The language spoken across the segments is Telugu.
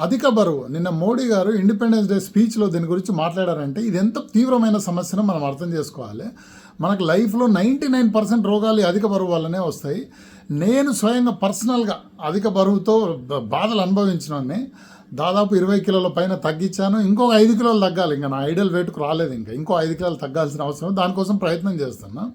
అధిక బరువు. నిన్న మోడీ గారు ఇండిపెండెన్స్ డే స్పీచ్లో దీని గురించి మాట్లాడారంటే ఇది ఎంత తీవ్రమైన సమస్యను మనం అర్థం చేసుకోవాలి. మనకు లైఫ్లో నైంటీ నైన్ పర్సెంట్ రోగాలు అధిక బరువు వల్లనే వస్తాయి. నేను స్వయంగా పర్సనల్గా అధిక బరువుతో బాధలు అనుభవించినోడిని దాదాపు ఇరవై కిలోల పైన తగ్గించాను. ఇంకొక ఐదు కిలోలు తగ్గాలి. ఇంకా నా ఐడియల్ వెయిట్కు రాలేదు ఇంకా. ఇంకో ఐదు కిలోలు తగ్గాల్సిన అవసరం దానికోసం ప్రయత్నం చేస్తున్నా.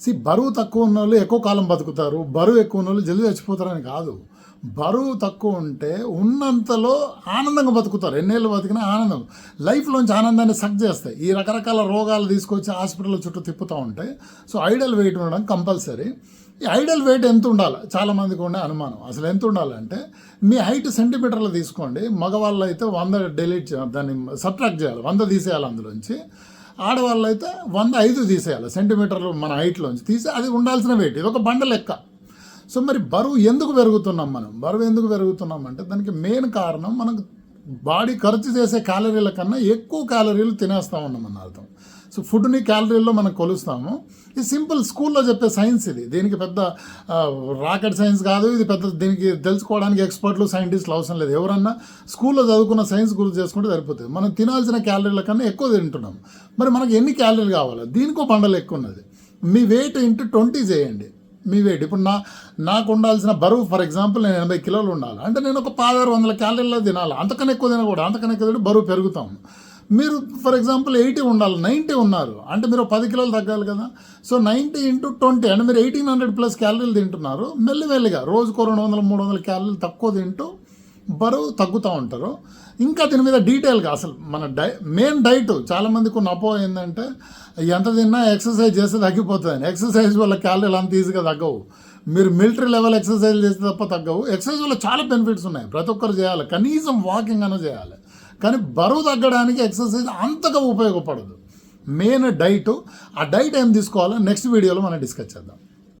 సి బరువు తక్కువ ఉన్న వాళ్ళు ఎక్కువ కాలం బతుకుతారు. బరువు ఎక్కువ ఉన్న వాళ్ళు జల్దీ చచ్చిపోతారని కాదు. బరువు తక్కువ ఉంటే ఉన్నంతలో ఆనందంగా బతుకుతారు. ఎన్నేళ్ళు బతికినా ఆనందం. లైఫ్లోంచి ఆనందాన్ని సక్ చేస్తాయి. ఈ రకరకాల రోగాలు తీసుకొచ్చి హాస్పిటల్ చుట్టూ తిప్పుతూ ఉంటాయి సో ఐడల్ వెయిట్ ఉండడం కంపల్సరీ ఈ ఐడల్ వెయిట్ ఎంత ఉండాలి? చాలామందికి ఉండే అనుమానం. అసలు ఎంత ఉండాలంటే మీ హైట్ సెంటీమీటర్లు తీసుకోండి. మగవాళ్ళు అయితే వంద డెలీట్ దాన్ని సబ్ట్రాక్ట్ చేయాలి. వంద తీసేయాలి అందులోంచి. ఆడవాళ్ళు అయితే వంద ఐదు తీసేయాలి. సెంటీమీటర్లు మన హైట్లోంచి తీసి అది ఉండాల్సిన వెయిట్ ఇది ఒక బండ లెక్క. సో మరి బరువు ఎందుకు పెరుగుతున్నాం మనం? బరువు ఎందుకు పెరుగుతున్నాం అంటే దానికి మెయిన్ కారణం మనకు బాడీ ఖర్చు చేసే క్యాలరీల కన్నా ఎక్కువ క్యాలరీలు తినేస్తా ఉన్నాం అర్థం. సో ఫుడ్ని క్యాలరీల్లో మనం కొలుస్తాము. ఇది సింపుల్ స్కూల్లో చెప్పే సైన్స్ ఇది. దీనికి పెద్ద రాకెట్ సైన్స్ కాదు ఇది పెద్ద దీనికి తెలుసుకోవడానికి ఎక్స్పర్ట్లు సైంటిస్టులు అవసరం లేదు. ఎవరన్నా స్కూల్లో చదువుకున్న సైన్స్ గురించి చేసుకుంటే సరిపోతుంది. మనం తినాల్సిన క్యాలరీల కన్నా ఎక్కువ తింటున్నాం. మరి మనకి ఎన్ని క్యాలరీలు కావాలి? దీనికో బండలు ఎక్కువ ఉన్నది. మీ వెయిట్ ఇంటూ ట్వంటీ చేయండి. మీ వెయిట్ ఇప్పుడు నా నాకు ఉండాల్సిన బరువు ఫర్ ఎగ్జాంపుల్ నేను ఎనభై కిలోలు ఉండాలి. అంటే నేను ఒక పదహారు వందల క్యాలరీలో తినాలి. అంతకన్నా ఎక్కువ తినకూడదు. అంతకన్నా ఎక్కువ తింటే బరువు పెరుగుతాం మీరు ఫర్ ఎగ్జాంపుల్ ఎయిటీ ఉండాలి. నైంటీ ఉన్నారు. అంటే మీరు పది కిలోలు తగ్గాలి కదా. సో నైంటీ ఇంటూ ట్వంటీ అంటే మీరు ఎయిటీన్ హండ్రెడ్ ప్లస్ క్యాలరీలు తింటున్నారు. మెల్లిమెల్లిగా రోజుకో రెండు వందల మూడు వందల క్యాలరీలు తక్కువ తింటూ బరువు తగ్గుతూ ఉంటారు. ఇంకా దీని మీద డీటెయిల్గా అసలు మన డై మెయిన్ డైట్ చాలామందికి ఉన్న అపో ఏంటంటే ఎంత తిన్నా ఎక్సర్సైజ్ చేస్తే తగ్గిపోతుంది ఎక్సర్సైజ్ వల్ల క్యాలరీలు అంత ఈజీగా తగ్గవు. మీరు మిలిటరీ లెవెల్ ఎక్సర్సైజ్ చేస్తే తప్ప తగ్గవు. ఎక్సర్సైజ్ వల్ల చాలా బెనిఫిట్స్ ఉన్నాయి. ప్రతి ఒక్కరు చేయాలి. కనీసం వాకింగ్ అన్న చేయాలి. కానీ బరువు తగ్గడానికి ఎక్సర్సైజ్ అంతగా ఉపయోగపడదు. మెయిన్ డైట్ ఆ డైట్ ఏం తీసుకోవాలో నెక్స్ట్ వీడియోలో మనం డిస్కస్ చేద్దాం.